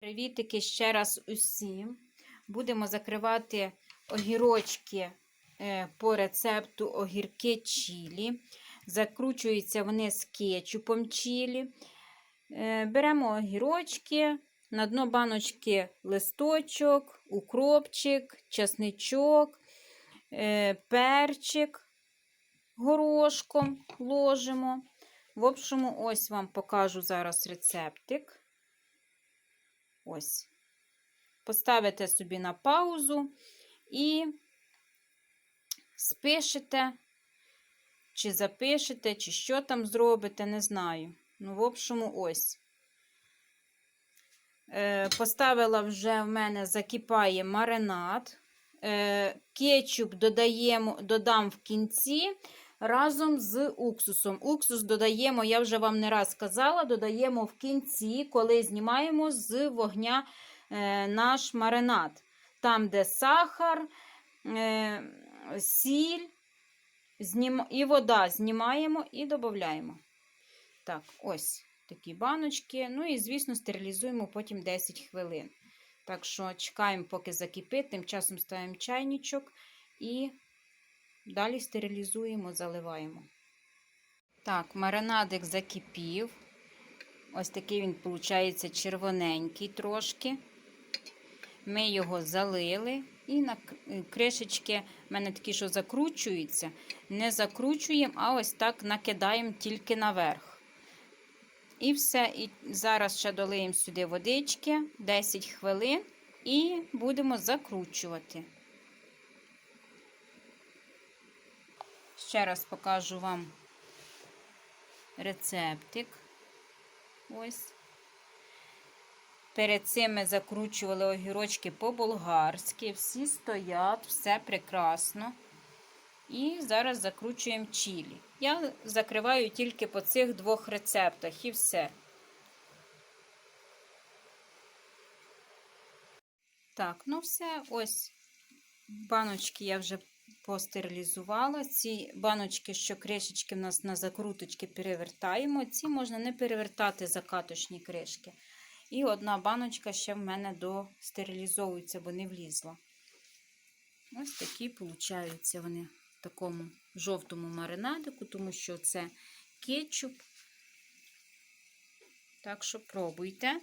Привітики ще раз усім. Будемо закривати огірочки е, по рецепту огірки чілі. Закручуються вони з кетчупом чілі. Е, Беремо огірочки, на дно баночки листочок, укропчик, часничок, е, перчик горошком ложимо. В общому, ось вам покажу зараз рецептик. Ось. Поставите собі на паузу і спишете, чи запишете, чи що там зробите, не знаю. Ну, в общому, ось. Е, Поставила вже в мене закипає маринад. Е, кетчуп додаємо, додам в кінці разом з уксусом. Уксус додаємо, я вже вам не раз казала, додаємо в кінці, коли знімаємо з вогня е, наш маринад. Там, де сахар, е, сіль і вода знімаємо і додаємо. Так, ось такі баночки. Ну і, звісно, стерилізуємо потім 10 хвилин. Так що чекаємо, поки закипить, тим часом ставимо чайничок і далі стерилізуємо, заливаємо. Так, маринадик закипів. Ось такий він, виходить, червоненький трошки. Ми його залили і на кришечки, в мене такі, що закручуються, не закручуємо, а ось так накидаємо тільки наверх. І все. І зараз ще долиємо сюди водички 10 хвилин і будемо закручувати. Ще раз покажу вам рецептик. Ось. Перед цим ми закручували огірочки по-болгарськи. Всі стоять, все прекрасно. І зараз закручуємо чілі. Я закриваю тільки по цих двох рецептах і все. Так, ну все, ось баночки я вже постерилізувала. Ці баночки, що кришечки в нас на закруточки перевертаємо. Ці можна не перевертати закаточні кришки. І одна баночка ще в мене достерилізовується, бо не влізла. Ось такі получаються вони в такому жовтому маринадику, тому що це кетчуп. Так що пробуйте.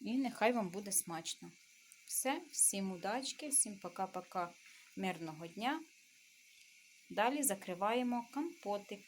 І нехай вам буде смачно. Все, всім удачки, всім пока-пока, мирного дня. Далі закриваємо компотик.